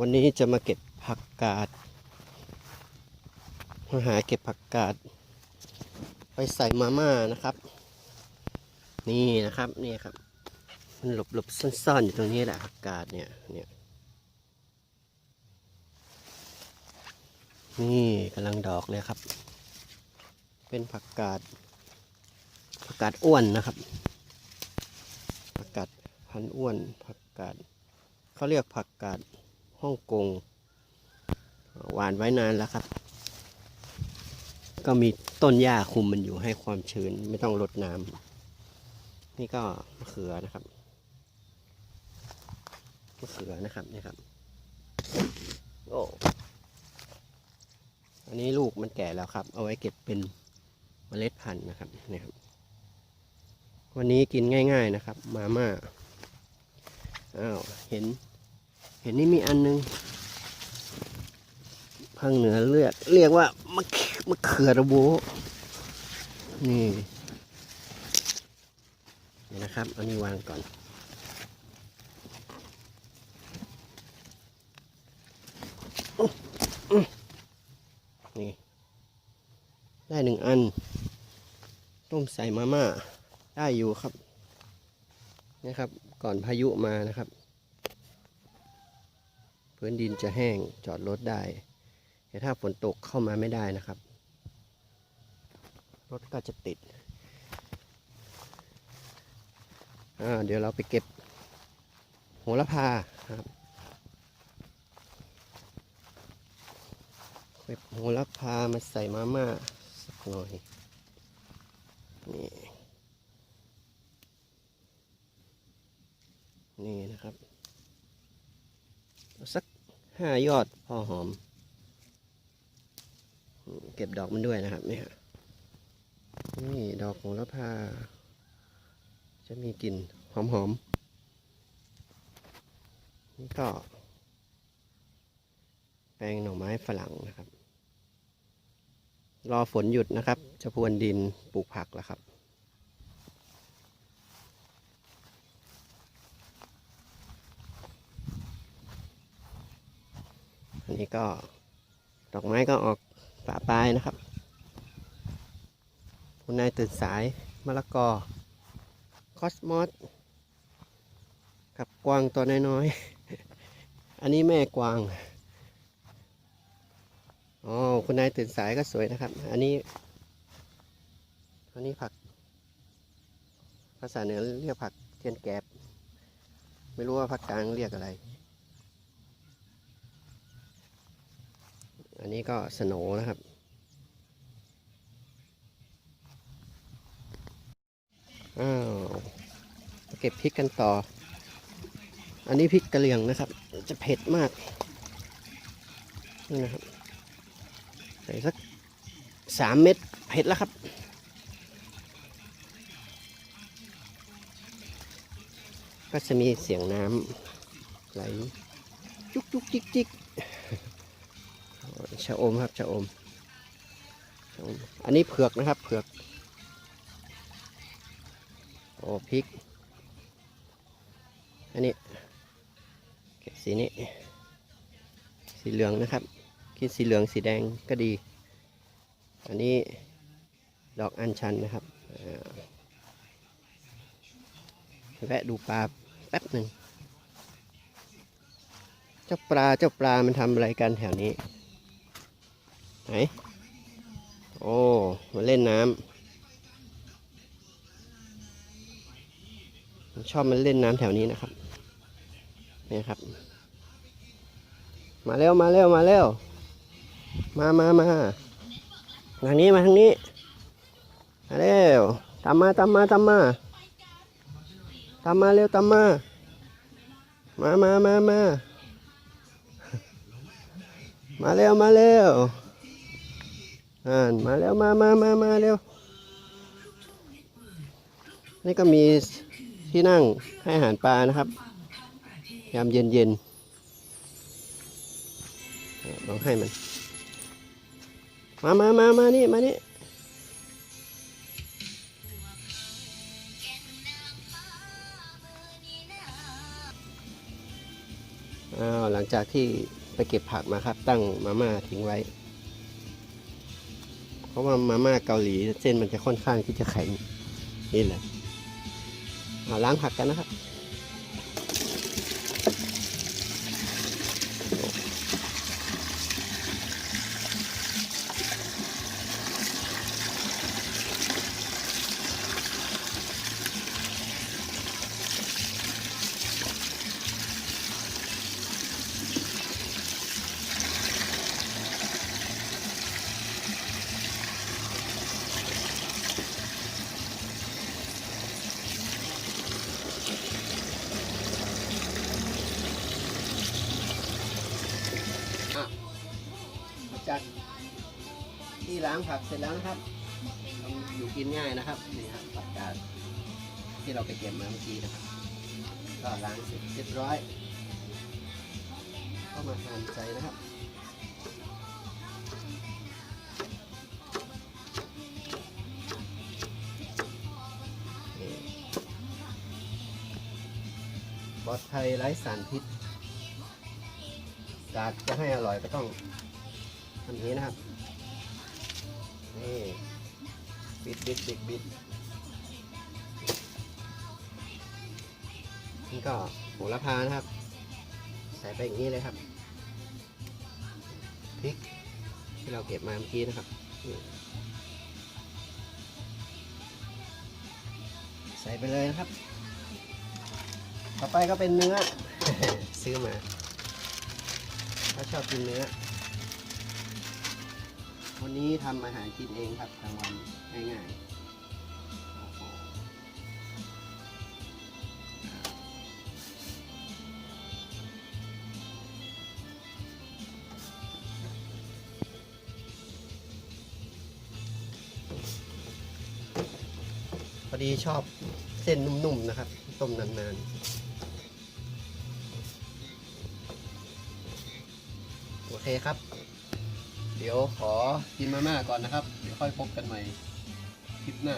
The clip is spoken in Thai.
วันนี้จะมาเก็บผักกาด มาหาเก็บผักกาด ไปใส่มาม่านะครับ นี่นะครับนี่ครับ มันหลบหลบซ่อนๆอยู่ตรงนี้แหละผักกาดเนี่ยเนี่ยนี่กำลังดอกเลยครับ เป็นผักกาด ผักกาดอ้วนนะครับ ผักกาดพันอ้วน ผักกาดเขาเรียกผักกาด ฮ่องกงหวานไว้นานแล้วครับ ก็มีต้นหญ้าคุมมันอยู่ให้ความชื้นไม่ต้องรดน้ำนี่ก็มะเขือนะครับมะเขือนะครับนี่ครับโอ้อันนี้ลูกมันแก่แล้วครับ เอาไว้เก็บเป็นเมล็ดพันธุ์นะครับนี่ครับ วันนี้กินง่าย ๆนะครับ มาม่าอ้าวเห็น เห็นนี่มีอันนึงภาคเหนือเรียกเรียกว่ามะมะเขือระโบนี่นี่นะครับเอานี้วางก่อน นี่ ได้หนึ่งอัน ต้มใส่มาม่า ได้อยู่ครับ นะครับ ก่อนพายุมานะครับ พื้นดินจะแห้งจอดรถได้ แต่ถ้าฝนตกเข้ามาไม่ได้นะครับ รถก็จะติดเดี๋ยวเราไปเก็บโหระพาครับเก็บโหระพามาใส่มาม่าสักหน่อยนี่นี่นะครับ สัก ห้ายอดพอหอม เก็บดอกมันด้วยนะครับนี่ฮะนี่ดอกของละพา จะมีกลิ่นหอมหอมนี่ก็ แปลงหน่อไม้ฝรั่งนะครับ รอฝนหยุดนะครับ จะพรวนดินปลูกผักแล้วครับ นี้ก็ดอกไม้ก็ออกป่าปลายนะครับคุณนายตื่นสายมะละกอ คอสมอสกับกวางตัวน้อยๆ อันนี้แม่กวาง อ๋อ คุณนายตื่นสายก็สวยนะครับ อันนี้ อันนี้ผัก ภาษาเหนือเรียกผักเทียนแกบ ไม่รู้ว่าภาคกลางเรียกอะไร อันนี้ก็สโนนะครับ อ้าว เก็บพริกกันต่อ อันนี้พริกกระเหรี่ยงนะครับ จะเผ็ดมาก นี่นะครับ ใส่สักสามเม็ดเผ็ดแล้วครับก็จะมีเสียงน้ำไหลจุกจุกจิกจิก ชะอมครับชะอมชะอม อันนี้เผือกนะครับ เผือก โอ้พริก อันนี้เก็บสีนี้ สีเหลืองนะครับกินสีเหลืองสีแดงก็ดี อันนี้ดอกอัญชันนะครับแวะดูปลาแป๊บหนึ่ง เจ้าปลาเจ้าปลามันทำอะไรกันแถวนี้ ไหน โอ้ มาเล่นน้ำชอบมันเล่นน้ำแถวนี้นะครับ นี่ครับ มาเร็ว มาเร็ว มาเร็ว มามามาทางนี้มาทางนี้ มาเร็ว ตามมาตามมาตามมาตามมาเร็วตามมา มามามามา มาเร็ว มาเร็ว อ่านมาเร็วมามามามาเร็ว นี่ก็มีที่นั่งให้อาหารปลานะครับ ยามเย็นเย็นลองให้มัน มามามามานี่ มานี่มอ้าวหลังจากที่ไปเก็บผักมาครับ ตั้งมาม่าทิ้งไว้ เพราะว่ามาม่าเกาหลีเส้นมันจะค่อนข้างที่จะแข็งนี่แหละเอาล้างผักกันนะครับ จากที่ล้างผักเสร็จแล้วนะครับอยู่กินง่ายนะครับนี่ครับผักกาดที่เราไปเก็บมาเมื่อกี้นะครับ ก็ล้างเสร็จเรียบร้อยก็มาหั่นใส่นะครับนี่ปลอดภัยไร้สารพิษอยากจะให้อร่อยก็ต้อง อย่างนี้นะครับนี่บิดบิดบิดบิดนี่ก็โหระพานะครับ ใส่ไปอย่างนี้เลยครับพริกที่เราเก็บมาเมื่อกี้นะครับใส่ไปเลยนะครับ ต่อไปก็เป็นเนื้อ ซื้อมา ถ้าชอบกินเนื้อ วันนี้ทำอาหารกินเองครับกลางวันง่ายๆโอ้โหพอดีชอบเส้นนุ่มๆนะครับ ต้มนานๆ โอเคครับ เดี๋ยวขอกินมาม่าก่อนนะครับ เดี๋ยวค่อยพบกันใหม่คลิปหน้า